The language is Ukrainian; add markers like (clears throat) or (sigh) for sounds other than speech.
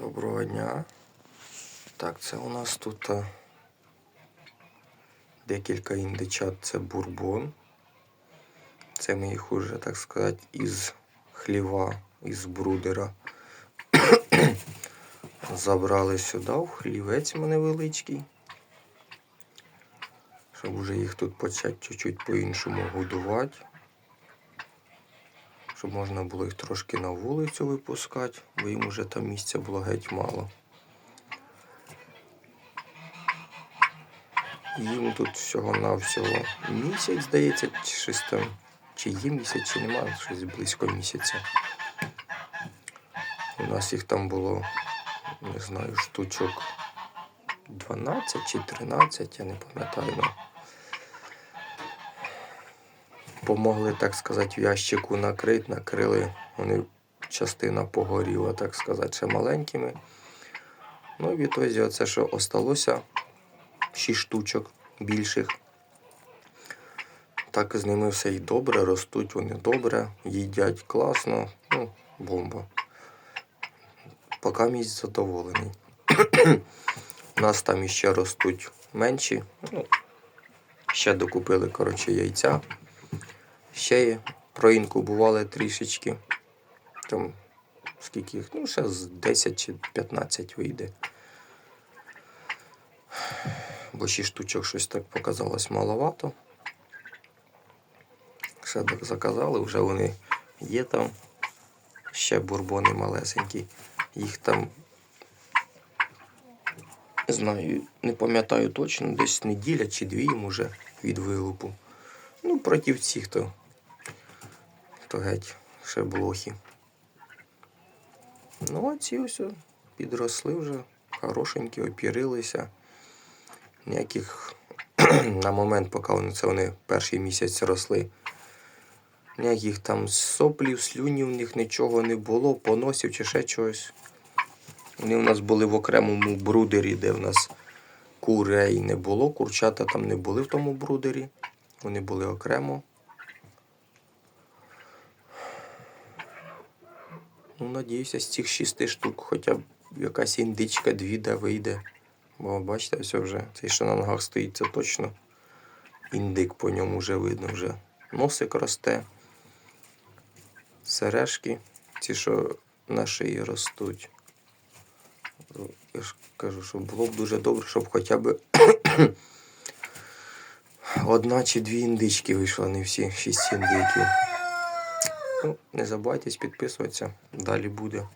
Доброго дня. Так, це у нас тут а, декілька індичат. Це бурбон. Це ми їх уже, так сказати, із хліва, із брудера. (coughs) Забрали сюди, в хлівець мене невеличкий. Щоб вже їх тут почати чуть-чуть по-іншому годувати. Щоб можна було їх трошки на вулицю випускати, бо їм вже там місця було геть мало. Їм тут всього-навсього місяць, здається, чи щось чи є місяць, чи немає, щось близько місяця. У нас їх там було, не знаю, штучок 12 чи 13, я не пам'ятаю. Ну. Помогли, так сказати, в ящику накрити, накрили. Вони частина погоріла, так сказати, ще маленькими. Ну і відтоді оце, що осталося, 6 штучок більших. Так з ними все і добре, ростуть вони добре, їдять класно, ну, бомба. Поки місць задоволений. У нас там іще ростуть менші. Ну, ще докупили, коротше, яйця. Ще проінкубували трішечки. Там скільки їх, ну, ще з 10 чи 15 вийде. Бо 6 штучок щось так показалось маловато. Ще так заказали, вже вони є там. Ще бурбони малесенькі. Їх там, знаю, не пам'ятаю точно, десь неділя чи дві їм уже від вилупу. Ну, проти цих то, то геть ще блохи. Ну, а ці ось підросли вже, хорошенькі, опірилися. Ніяких (clears throat) на момент, поки це вони перший місяць росли. Ніяких там соплів, слюнів, в них нічого не було, поносів чи ще чогось. Вони у нас були в окремому брудері, де в нас курей не було, курчата там не були в тому брудері. Вони були окремо. Ну, надіюся, з цих шести штук хоча б якась індичка дві де вийде. Бо бачите, все вже. Цей, що на ногах стоїть, це точно індик по ньому вже видно вже. Носик росте. Сережки, ці, що на шиї ростуть. Я ж кажу, що було б дуже добре, щоб хоча б (coughs) одна чи дві індички вийшло, не всі шість індиків. Ну, не забувайтесь підписуватися. Далі буде.